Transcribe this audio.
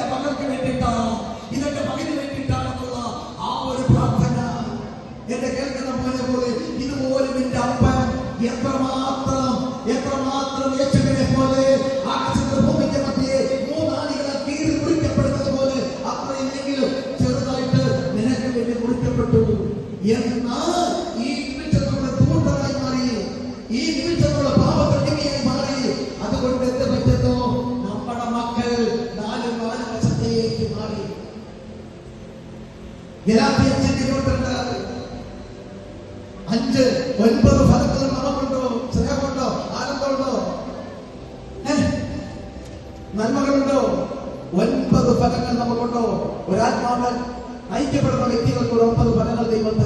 ഇതെന്റെ മകൾക്ക് വേണ്ടിയിട്ടാണ് ഇതെന്റെ മകന് വേണ്ടിയിട്ടാണെന്നുള്ള ആ ഒരു പ്രാർത്ഥന എന്നെ കേൾക്കുന്ന പോലെ പോലെ ഇതുപോലെ നിന്റെ അപ്പൻ എത്രമാത്രം എത്രമാത്രം യേശുവിനെ പോലെ ആകാശത്തിന് ഭൂമിക്ക് മധ്യേ മൂന്നാളികളെ കീറി മുറിക്കപ്പെടുന്നത് പോലെ അത്രയില്ലെങ്കിലും ചെറുതായിട്ട് നിനക്ക് വേണ്ടി മുറിക്കപ്പെട്ടു. എന്നാൽ ശൈലി മാറി. ജനാധിപത്യത്തിന്റെ ഇരുപത്തിരണ്ട് അഞ്ച് ഒൻപത് ഫലത്തിൽ മണമുണ്ടോ സ്നേഹമുണ്ടോ? ആനന്ദമുണ്ടോ? നന്മകളുണ്ടോ? ഒൻപത് ഫലങ്ങൾ നമുക്കുണ്ടോ? ഒരാത്മാവ് ഐക്യപ്പെടുന്ന വ്യക്തികൾക്ക് ഒൻപത് ഫലങ്ങൾ ദൈവം